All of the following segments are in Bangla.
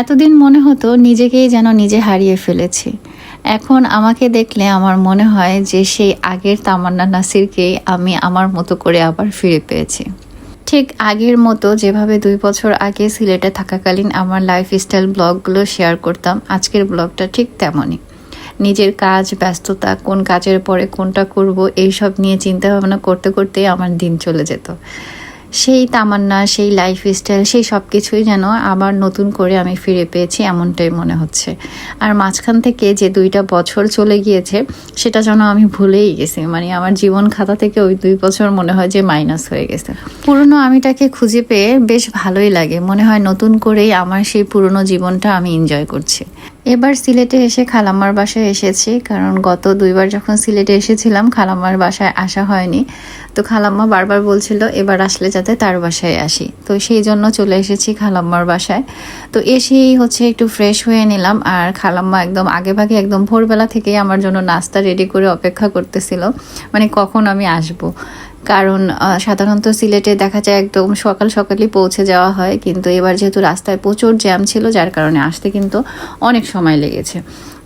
এতদিন মনে হতো নিজেকেই যেন নিজে হারিয়ে ফেলেছি। এখন আমাকে দেখলে আমার মনে হয় যে সেই আগের তামান্না নাসিরকেই আমি আমার মতো করে আবার ফিরে পেয়েছি। ঠিক আগের মতো যেভাবে দুই বছর আগে সিলেটে থাকাকালীন আমার লাইফস্টাইল ব্লগগুলো শেয়ার করতাম, আজকের ব্লগটা ঠিক তেমনই। নিজের কাজ, ব্যস্ততা, কোন কাজের পরে কোনটা করব, এইসব নিয়ে চিন্তা ভাবনা করতে করতে আমার দিন চলে যেত। সেই তামান্না, সেই লাইফস্টাইল সেই সব কিছুই যেন আবার নতুন করে আমি ফিরে পেয়েছি এমনটাই মনে হচ্ছে। আর মাঝখান থেকে যে দুইটা বছর চলে গিয়েছে, সেটা যেন আমি ভুলেই গেছি। মানে আমার জীবন খাতা থেকে ওই দুই বছর মনে হয় যে মাইনাস হয়ে গেছে। পুরনো আমিটাকে খুঁজে পেয়ে বেশ ভালোই লাগে। মনে হয় নতুন করেই আমার সেই পুরনো জীবনটা আমি এনজয় করছি। এবার সিলেটে এসে খালাম্মার বাসায় এসেছি, কারণ গত দুইবার যখন সিলেটে এসেছিলাম, খালাম্মার বাসায় আসা হয়নি। তো খালাম্মা বারবার বলছিল, এবার আসলে যাতে তার বাসায় আসি। তো সেই জন্য চলে এসেছি খালাম্মার বাসায়। তো এসেই হচ্ছে একটু ফ্রেশ হয়ে নিলাম, আর খালাম্মা একদম আগে ভাগে একদম ভোরবেলা থেকেই আমার জন্য নাস্তা রেডি করে অপেক্ষা করতেছিল মানে কখন আমি আসব। কারণ সাধারণত সিলেটে দেখা যায় একদম সকাল সকালই পৌঁছে যাওয়া হয়, কিন্তু এবার যেহেতু রাস্তায় প্রচুর জ্যাম ছিল, যার কারণে আসতে কিন্তু অনেক সময় লেগেছে।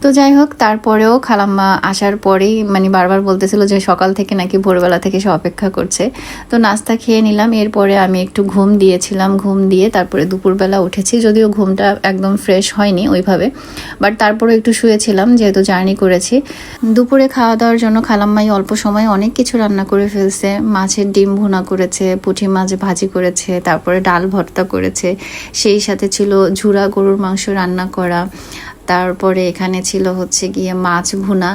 তো যাই হোক, তারপরেও খালাম্মা আসার পরেই মানে বারবার বলতেছিল যে সকাল থেকে নাকি ভোরবেলা থেকে সে অপেক্ষা করছে। তো নাস্তা খেয়ে নিলাম, এরপরে আমি একটু ঘুম দিয়েছিলাম, ঘুম দিয়ে তারপরে দুপুরবেলা উঠেছি, যদিও ঘুমটা একদম ফ্রেশ হয়নি ওইভাবে বাট তারপরে একটু শুয়েছিলাম যেহেতু জার্নি করেছি। দুপুরে খাওয়া দাওয়ার জন্য খালাম্মাই অল্প সময়ে অনেক কিছু রান্না করে ফেলছে, মাছের ডিম ভুনা করেছে, পুঁটি মাছ ভাজি করেছে, তারপরে ডাল ভর্তা করেছে, সেই সাথে ছিল ঝুরা গরুর মাংস রান্না করা তারপরে এখানে ছিল হচ্ছে গিয়ে মাছ ভুনা,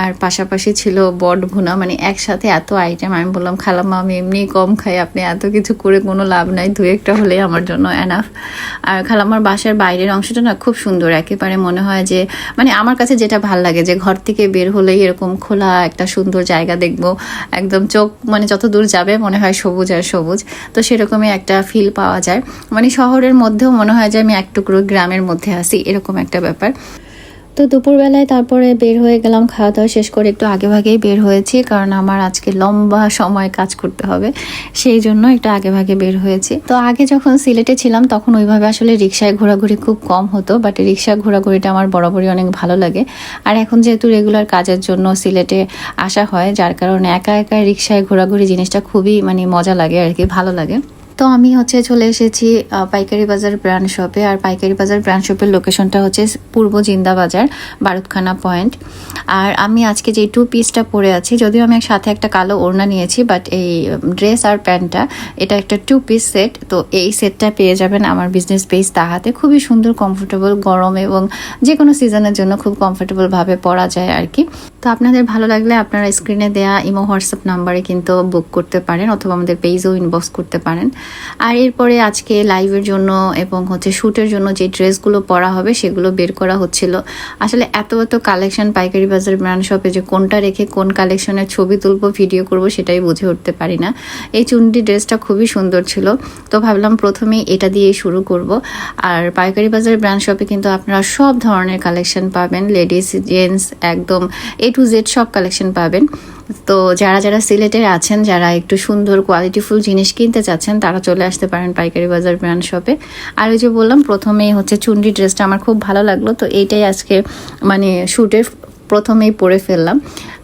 আর পাশাপাশি ছিল বট ভুনা মানে একসাথে এত আইটেম আমি বললাম, খালাম্মা, আমি এমনি কম খাই, আপনি এত কিছু করে কোনো লাভ নাই, দু একটা হলেই আমার জন্য এনাফ আর খালাম্মার বাসার বাইরের অংশটা না খুব সুন্দর, একেবারে মনে হয় যে মানে আমার কাছে যেটা ভালো লাগে যে ঘর থেকে বের হলেই এরকম খোলা একটা সুন্দর জায়গা দেখব, একদম চোখ মানে যত দূর যাবে মনে হয় সবুজ আর সবুজ, তো সেরকমই একটা ফিল পাওয়া যায়। মানে শহরের মধ্যেও মনে হয় যে আমি এক টুকরো গ্রামের মধ্যে আছি, এরকম একটা ব্যাপার। তো দুপুরবেলায় তারপরে বের হয়ে গেলাম খাওয়া দাওয়া শেষ করে একটু আগে ভাগেই বের হয়েছি, কারণ আমার আজকে লম্বা সময় কাজ করতে হবে, সেই জন্য একটু আগে ভাগে বের হয়েছি। তো আগে যখন সিলেটে ছিলাম, তখন ওইভাবে আসলে রিক্সায় ঘোরাঘুরি খুব কম হতো বাট রিক্সা ঘোরাঘুরিটা আমার বরাবরই অনেক ভালো লাগে। আর এখন যেহেতু রেগুলার কাজের জন্য সিলেটে আসা হয়, যার কারণে একা একা রিক্সায় ঘোরাঘুরি জিনিসটা খুবই মানে মজা লাগে আর কি, ভালো লাগে। তো আমি হচ্ছে চলে এসেছি পাইকারি বাজার ব্র্যান্ড শপে আর পাইকারি বাজার ব্র্যান্ড শপের লোকেশনটা হচ্ছে পূর্ব জিন্দা বাজার, বারুদখানা পয়েন্ট আর আমি আজকে যে টু পিসটা পরে আছি, যদিও আমি সাথে একটা কালো ওড়না নিয়েছি বাট এই ড্রেস আর প্যান্টটা, এটা একটা টু পিস সেট তো এই সেটটা পেয়ে যাবেন আমার বিজনেস পেজ তাহাতে। খুবই সুন্দর কমফোর্টেবল গরম এবং যে কোনো সিজনের জন্য খুব কমফোর্টেবলভাবে পরা যায় আর কি তো আপনাদের ভালো লাগলে আপনারা স্ক্রিনে দেয়া ইমো, হোয়াটসঅ্যাপ নাম্বারে কিন্তু বুক করতে পারেন, অথবা আমাদের পেজও ইনবক্স করতে পারেন। আর এরপরে আজকে লাইভের জন্য এবং হচ্ছে শ্যুটের জন্য যে ড্রেসগুলো পরা হবে, সেগুলো বের করা হচ্ছিল। আসলে এত এত কালেকশন পাইকারি বাজার ব্র্যান্ড শপে যে কোনটা রেখে কোন কালেকশনের ছবি তুলবো ভিডিও করব, সেটাই বুঝে উঠতে পারি না। এই চুন্ডি ড্রেসটা খুবই সুন্দর ছিল। তো ভাবলাম প্রথমেই এটা দিয়ে শুরু করব। আর পাইকারি বাজার ব্র্যান্ড শপে কিন্তু আপনারা সব ধরনের কালেকশন পাবেন। লেডিস জেন্টস একদম এ টু জেড সব কালেকশন পাবেন। তো যারা যারা সিলেটের আছেন, যারা একটু সুন্দর কোয়ালিটিফুল জিনিস কিনতে চাচ্ছেন, তারা চলে আসতে পারেন পাইকারি বাজার ব্র্যান্ড শপে আর ওই যে বললাম, প্রথমেই হচ্ছে চুন্ডি ড্রেসটা আমার খুব ভালো লাগল, তো এইটাই আজকে মানে শ্যুটের প্রথমেই পরে ফেললাম।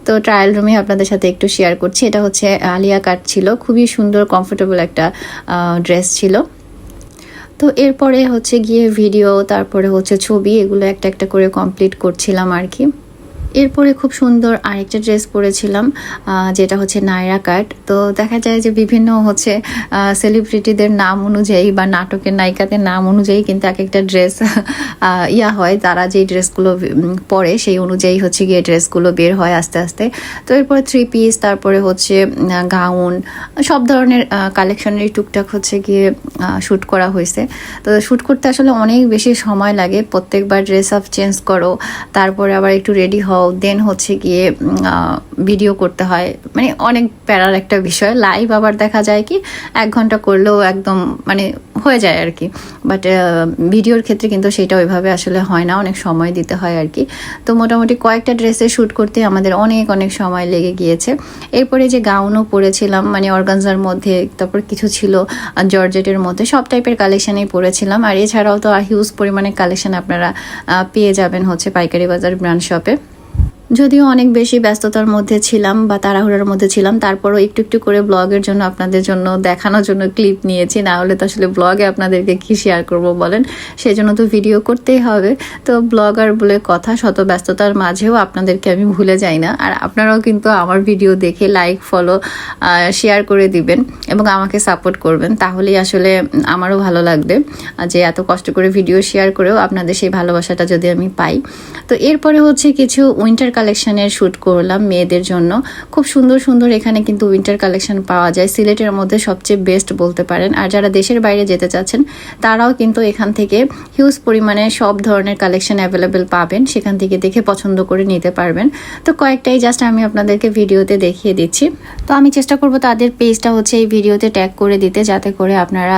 তো ট্রায়াল রুমে আপনাদের সাথে একটু শেয়ার করছি, এটা হচ্ছে আলিয়া কাট ছিল, খুবই সুন্দর কমফোর্টেবল একটা ড্রেস ছিল। তো এরপরে হচ্ছে গিয়ে ভিডিও তারপরে হচ্ছে ছবি, এগুলো একটা একটা করে কমপ্লিট করছিলাম আর কি। এরপরে খুব সুন্দর আরেকটা ড্রেস পরেছিলাম যেটা হচ্ছে নায়রা কাট। তো দেখা যায় যে বিভিন্ন হচ্ছে সেলিব্রিটিদের নাম অনুযায়ী বা নাটকের নায়িকাদের নাম অনুযায়ী কিন্তু এক একটা ড্রেস ইয়া হয়। তারা যেই ড্রেসগুলো পরে সেই অনুযায়ী হচ্ছে গিয়ে ড্রেসগুলো বের হয় আস্তে আস্তে। তো এরপরে থ্রি পিস তারপরে হচ্ছে গাউন, সব ধরনের কালেকশনের টুকটাক হচ্ছে গিয়ে শ্যুট করা হয়েছে। তো শ্যুট করতে আসলে অনেক বেশি সময় লাগে। প্রত্যেকবার ড্রেস আপ চেঞ্জ করো, তারপরে আবার একটু রেডি হও। দেন হচ্ছে গিয়ে ভিডিও করতে হয়। মানে অনেক প্যারার একটা বিষয়। লাইভ আবার দেখা যায় কি, এক ঘণ্টা করলেও একদম মানে হয়ে যায় আর কি। বাট ভিডিওর ক্ষেত্রে কিন্তু সেটা ওইভাবে আসলে হয় না। অনেক সময় দিতে হয় আর কি। তো মোটামুটি কয়েকটা ড্রেসে শ্যুট করতে আমাদের অনেক অনেক সময় লেগে গিয়েছে। এরপরে যে গাউনও পরেছিলাম মানে অর্গানজার মধ্যে, তারপর কিছু ছিল জর্জেটের মধ্যে, সব টাইপের কালেকশানেই পরেছিলাম। আর এছাড়াও তো আর হিউজ পরিমাণে কালেকশন আপনারা পেয়ে যাবেন হচ্ছে পাইকারি বাজার ব্র্যান্ড শপে যদিও অনেক বেশি ব্যস্ততার মধ্যে ছিলাম বা তাড়াহুড়ার মধ্যে ছিলাম, তারপরও একটু একটু করে ব্লগের জন্য আপনাদের জন্য, দেখানোর জন্য ক্লিপ নিয়েছি। না হলে তো আসলে ব্লগে আপনাদেরকে কি শেয়ার করব বলেন? সেই জন্য তো ভিডিও করতেই হবে। তো ব্লগার বলে কথা, শত ব্যস্ততার মাঝেও আপনাদেরকে আমি ভুলে যাই না। আর আপনারাও কিন্তু আমার ভিডিও দেখে লাইক ফলো শেয়ার করে দিবেন এবং আমাকে সাপোর্ট করবেন। তাহলেই আসলে আমারও ভালো লাগবে। যে এত কষ্ট করে ভিডিও শেয়ার করেও আপনাদের সেই ভালোবাসাটা যদি আমি পাই। তো এরপরে হচ্ছে কিছু উইন্টার কালেকশনের শ্যুট করলাম মেয়েদের জন্য। খুব সুন্দর সুন্দর এখানে কিন্তু উইন্টার কালেকশন পাওয়া যায়। সিলেটের মধ্যে সবচেয়ে বেস্ট বলতে পারেন। আর যারা দেশের বাইরে যেতে চাচ্ছেন, তারাও কিন্তু এখান থেকে হিউজ পরিমাণে সব ধরনের কালেকশন অ্যাভেলেবেল পাবেন। সেখান থেকে দেখে পছন্দ করে নিতে পারবেন। তো কয়েকটাই জাস্ট আমি আপনাদেরকে ভিডিওতে দেখিয়ে দিচ্ছি। তো আমি চেষ্টা করব তাদের পেজটা হচ্ছে এই ভিডিওতে ট্যাগ করে দিতে, যাতে করে আপনারা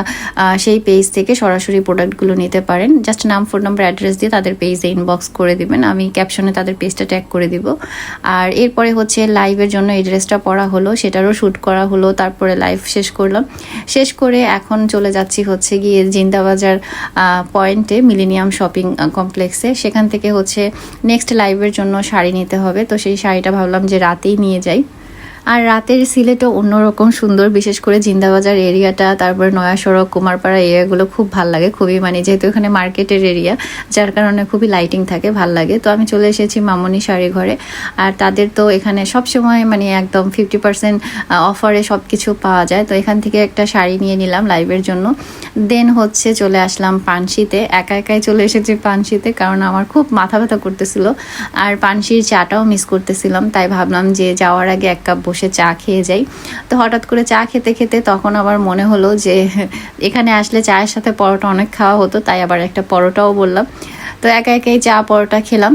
সেই পেজ থেকে সরাসরি প্রোডাক্টগুলো নিতে পারেন। জাস্ট নাম ফোন নাম্বার অ্যাড্রেস দিয়ে তাদের পেজে ইনবক্স করে দিবেন। আমি ক্যাপশনে তাদের পেজটা ট্যাগ করে দিব। আর এরপরে হচ্ছে লাইভের জন্য এই ড্রেসটা পরা হলো, সেটারও শ্যুট করা হলো, তারপরে লাইভ শেষ করলাম। শেষ করে এখন চলে যাচ্ছি হচ্ছে গিয়ে জিন্দাবাজার পয়েন্টে মিলিনিয়াম শপিং কমপ্লেক্সে সেখান থেকে হচ্ছে নেক্সট লাইভের জন্য শাড়ি নিতে হবে। তো সেই শাড়িটা ভাবলাম যে রাতেই নিয়ে যাই। আর রাতের সিলেটও অন্যরকম সুন্দর, বিশেষ করে জিন্দাবাজার এরিয়াটা, তারপর নয়া সড়ক কুমারপাড়া এরিয়াগুলো খুব ভালো লাগে, খুবই মানে যেহেতু এখানে মার্কেটের এরিয়া, যার কারণে খুবই লাইটিং থাকে, ভালো লাগে। তো আমি চলে এসেছি মামনি শাড়ি ঘরে, আর তাদের তো এখানে সব সময় মানে একদম ফিফটি পার্সেন্ট অফারে সব কিছু পাওয়া যায়। তো এখান থেকে একটা শাড়ি নিয়ে নিলাম লাইভের জন্য। দেন হচ্ছে চলে আসলাম পানশিতে। একা একাই চলে এসেছি পানশিতে, কারণ আমার খুব মাথা ব্যথা করতেছিল। আর পানশির চাটাও মিস করতেছিলাম, তাই ভাবলাম যে যাওয়ার আগে এক কাপ বসে চা খেয়ে যাই। তো হঠাৎ করে চা খেতে খেতে তখন আবার মনে হলো যে এখানে আসলে চায়ের সাথে পরোটা অনেক খাওয়া হতো, তাই আবার একটা পরোটাও বললাম। তো একা একাই চা পরোটা খেলাম।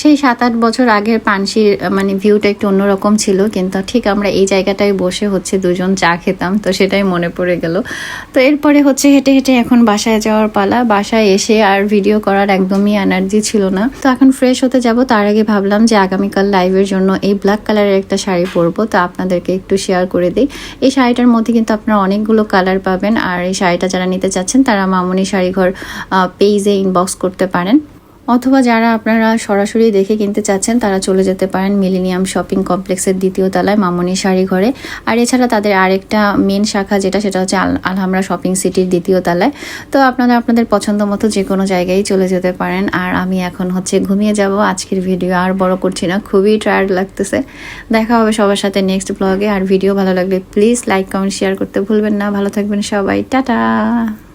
সেই সাত আট বছর আগের পানসির মানে ভিউটা একটু অন্যরকম ছিল, কিন্তু ঠিক আমরা এই জায়গাটায় বসে হচ্ছে দুজন চা খেতাম, তো সেটাই মনে পড়ে গেল। তো এরপরে হচ্ছে হেঁটে হেঁটে এখন বাসায় যাওয়ার পালা। বাসায় এসে আর ভিডিও করার একদমই এনার্জি ছিল না। তো এখন ফ্রেশ হতে যাব, তার আগে ভাবলাম যে আগামীকাল লাইভের জন্য এই ব্ল্যাক কালারের একটা শাড়ি পরবো, তো আপনাদেরকে একটু শেয়ার করে দিই। এই শাড়িটার মধ্যে কিন্তু আপনারা অনেকগুলো কালার পাবেন, আর এই শাড়িটা যারা নিতে চাচ্ছেন, তারা মামনি শাড়িঘর পেজে ইনবক্স করতে পারেন। অথবা যারা আপনারা সরাসরি দেখে কিনতে চাচ্ছেন, তারা চলে যেতে পারেন মিলেনিয়াম শপিং কমপ্লেক্সের দ্বিতীয় তলায় মামনি শাড়ি ঘরে। আর এছাড়া তাদের আরেকটা মেন শাখা যেটা, সেটা হচ্ছে আল- আলহামরা শপিং সিটির দ্বিতীয় তলায়। তো আপনারা আপনাদের পছন্দ মতো যে কোনো জায়গায় চলে যেতে পারেন। আর আমি এখন হচ্ছে ঘুমিয়ে যাব। আজকের ভিডিও আর বড় করছি না, খুবই টায়ার্ড লাগতেছে। দেখা হবে সবার সাথে নেক্সট ব্লগে আর ভিডিও ভালো লাগলে প্লিজ লাইক কমেন্ট শেয়ার করতে ভুলবেন না। ভালো থাকবেন সবাই। টাটা!